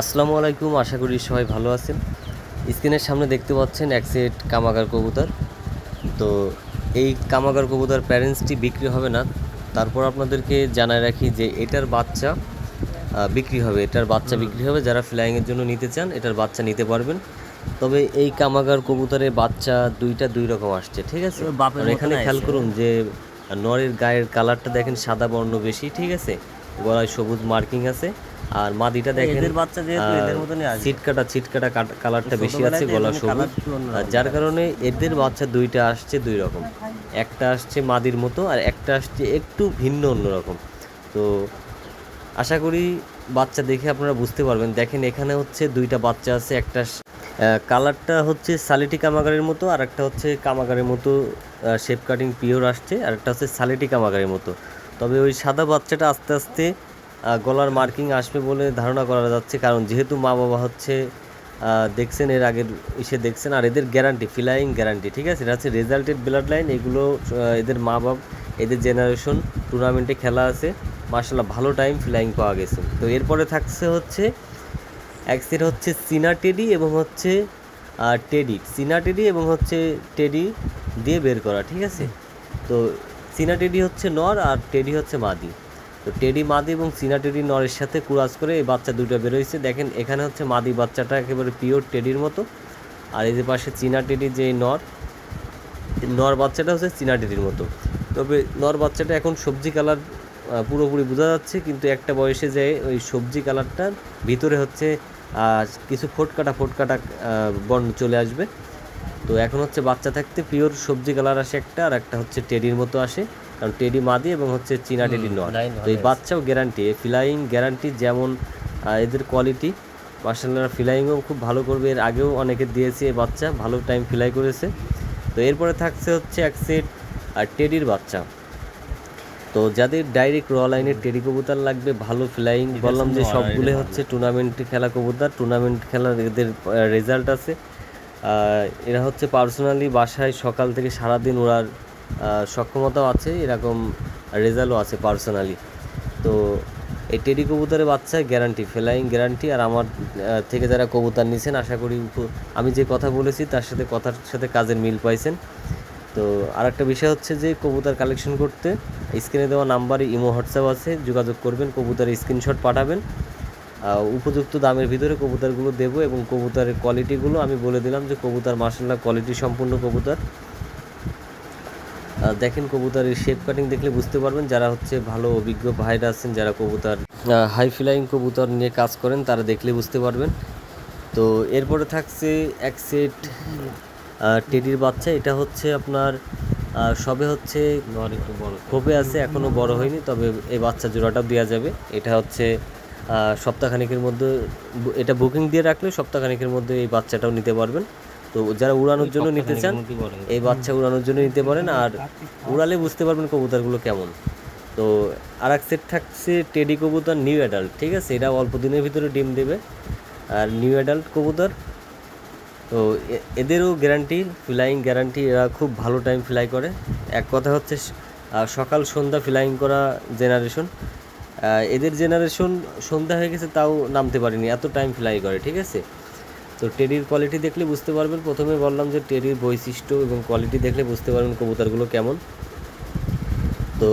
আসসালামু আলাইকুম আশা করি সবাই ভালো আছেন। স্ক্রিনের সামনে দেখতে পাচ্ছেন এক সেট কামাগার কবুতর। তো এই কামাগার কবুতর প্যারেন্টসটি বিক্রি হবে না। তারপর আপনাদেরকে জানায় রাখি যে এটার বাচ্চা বিক্রি হবে। এটার বাচ্চা বিক্রি হবে। যারা ফ্লাইংয়ের জন্য নিতে চান এটার বাচ্চা নিতে পারবেন। তবে এই কামাগার কবুতরের বাচ্চা দুইটা দুই রকম আসছে ঠিক আছে? এখানে খেয়াল করুন যে নরের গায়ের কালারটা দেখেন সাদা বর্ণ বেশি ঠিক আছে? গলায় সবুজ মার্কিং আছে। আর মাদিটা দেখেন এদের বাচ্চা যেহেতু এদের মতনই আসবে। চিটকাটা চিটকাটা কাট- কালারটা বেশি আছে গলা সবুজ। যার কারণে এদের বাচ্চা দুইটা আসছে দুই রকম। একটা আসছে মাদির মতো আর একটা আসছে একটু ভিন্ন অন্যরকম। তো আশা করি বাচ্চা দেখে আপনারা বুঝতে পারবেন। দেখেন এখানে হচ্ছে দুইটা বাচ্চা আছে একটা কালারটা হচ্ছে সালিটি কামাগারের মতো আর একটা হচ্ছে কামাগারের মতো শেপ কাটিং পিওর আসছে আর একটা হচ্ছে সালিটি কামাগারের মতো। তবে ওই সাদা বাচ্চাটা আস্তে আস্তে গলার মার্কিং আসবে বলে ধারণা করা যাচ্ছে, কারণ যেহেতু মা বাবা হচ্ছে দেখছেন, এর আগের ইসে দেখছেন, আর এদের গ্যারান্টি ফিলাইং গ্যারান্টি ঠিক আছে? এটা হচ্ছে রেজাল্টেড ব্লাড লাইন এগুলো এদের মা বাপ, এদের জেনারেশন টুর্নামেন্টে খেলা আছে। মার্শাল্লাহ ভালো টাইম ফ্লাইং পাওয়া গেছে। তো এরপরে থাকছে হচ্ছে এক সেট হচ্ছে সিনা টেডি এবং হচ্ছে টেডি সিনা টেডি এবং হচ্ছে টেডি দিয়ে বের করা, ঠিক আছে? তো সিনা টেডি হচ্ছে নর আর টেডি হচ্ছে মাদি। তো টেডি, মাদি এবং সিনা, টেডি, নরের সাথে কুরাজ করে এই বাচ্চা দুটো বেরোইছে দেখেন, এখানে হচ্ছে মাদি বাচ্চাটা একেবারে পিওর টেডির মতো। আর এই যে পাশে চীনা টেডি যে নর নর বাচ্চাটা হচ্ছে চীনা টেডির মতো। তবে নর বাচ্চাটা এখন সবজি কালার পুরোপুরি বোঝা যাচ্ছে, কিন্তু একটা বয়সে যে ওই সবজি কালারটার ভিতরে হচ্ছে কিছু ফোটকাটা ফোটকাটা বর্ণ চলে আসবে। তো এখন হচ্ছে বাচ্চা থাকতে পিওর সবজি কালার আসে একটা, আর একটা হচ্ছে টেডির মতো আসে। কারণ টেডি মাদি এবং হচ্ছে চীনা টেডি নর তো এই বাচ্চাও গ্যারান্টি ফ্লাইং গ্যারান্টি যেমন এদের কোয়ালিটি মার্শাল্লাহ ফ্লাইংও খুব ভালো করবে। এর আগেও অনেকে দিয়েছে এই বাচ্চা ভালো টাইম ফ্লাই করেছে। তো এরপরে থাকছে হচ্ছে এক সেট আর টেডির বাচ্চা। তো যাদের ডাইরেক্ট র লাইনের টেডি কবুতর লাগবে ভালো ফ্লাইং বললাম যে সবগুলো হচ্ছে টুর্নামেন্ট খেলা কবুতর টুর্নামেন্ট খেলার এদের রেজাল্ট আছে। এরা হচ্ছে পার্সোনালি বাসায় সকাল থেকে সারাদিন আহ, সক্ষমতাও আছে, এরকম রেজাল্টও আছে পার্সোনালি তো এই টেডি কবুতরের বাচ্চা গ্যারান্টি ফ্লাইং গ্যারান্টি আর আমার থেকে যারা কবুতর নিয়েছেন আশা করি আমি যে কথা বলেছি, তার সাথে কথার সাথে কাজের মিল পাইছেন। তো আর একটা বিষয় হচ্ছে যে, কবুতর কালেকশন করতে স্ক্রিনে দেওয়া নাম্বারে ইমো, হোয়াটসঅ্যাপ আছে, যোগাযোগ করবেন, কবুতরের স্ক্রিনশট পাঠাবেন। উপযুক্ত দামের ভিতরে কবুতরগুলো দেবো এবং কবুতরের কোয়ালিটিগুলো আমি বলে দিলাম যে, কবুতর মার্শাল্লাহ কোয়ালিটি সম্পূর্ণ কবুতর। দেখেন কবুতরের শেপ কাটিং দেখলে বুঝতে পারবেন যারা হচ্ছে ভালো অভিজ্ঞ ভাইরা আছেন, যারা কবুতর হাই ফ্লাইং কবুতর নিয়ে কাজ করেন, তারা দেখলে বুঝতে পারবেন। তো এরপরে থাকছে এক সেট টেডির বাচ্চা। এটা হচ্ছে আপনার সবে হচ্ছে খোপে আছে এখনও বড় হয়নি, তবে এই বাচ্চা জোড়াটাও দেওয়া যাবে। এটা হচ্ছে সপ্তাহখানেকের মধ্যে, এটা বুকিং দিয়ে রাখলে সপ্তাহখানেকের মধ্যে এই বাচ্চাটাও নিতে পারবেন। তো যারা উড়ানোর জন্য নিতে চান এই বাচ্চা উড়ানোর জন্য নিতে পারেন। আর উড়ালে বুঝতে পারবেন কবুতরগুলো কেমন। তো আর এক সেট থাকছে টেডি কবুতর নিউ অ্যাডাল্ট ঠিক আছে? এটা অল্প দিনের ভিতরে ডিম দেবে। আর নিউ অ্যাডাল্ট কবুতর তো এদেরও গ্যারান্টি ফ্লাইং গ্যারান্টি এরা খুব ভালো টাইম ফ্লাই করে। এক কথা হচ্ছে সকাল সন্ধ্যা ফ্লাইং করা জেনারেশন এদের জেনারেশন সন্ধ্যা হয়ে গেছে তাও নামতে পারেনি এত টাইম ফ্লাই করে ঠিক আছে? তো টেডির কোয়ালিটি দেখলে বুঝতে পারবেন। প্রথমে বললাম যে টেডির বৈশিষ্ট্য এবং কোয়ালিটি দেখলে বুঝতে পারবেন কবুতরগুলো কেমন। তো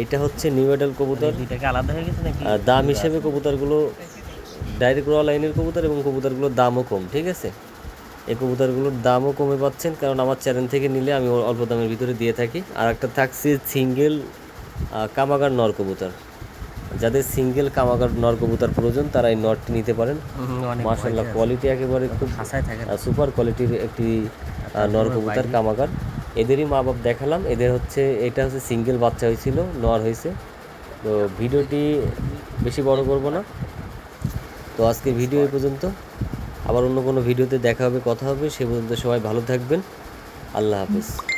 এইটা হচ্ছে নিউ এডাল কবুতর। আলাদা হয়ে গেছে নাকি? দাম হিসেবে কবুতরগুলো ডাইরেক্ট র লাইনের কবুতর এবং কবুতরগুলোর দামও কম ঠিক আছে? এই কবুতরগুলোর দামও কমে পাচ্ছেন কারণ আমার চ্যানেল থেকে নিলে আমি অল্প দামের ভিতরে দিয়ে থাকি। আর একটা থাকছে সিঙ্গেল কামাগার নর কবুতর। যাদের সিঙ্গেল কামাগার নর কবুতর প্রয়োজন তারা এই নটটি নিতে পারেন। মার্শাল্লাহ কোয়ালিটি একেবারে খুব সুপার কোয়ালিটির একটি আহ, নর কবুতর কামাগার। এদেরই মা বাপ দেখালাম এদের হচ্ছে এটা হচ্ছে সিঙ্গেল বাচ্চা হয়েছিল নর হয়েছে। তো ভিডিওটি বেশি বড় করব না। তো আজকের ভিডিও এই পর্যন্ত। আবার অন্য কোনো ভিডিওতে দেখা হবে কথা হবে সে পর্যন্ত সবাই ভালো থাকবেন। আল্লাহ হাফিজ।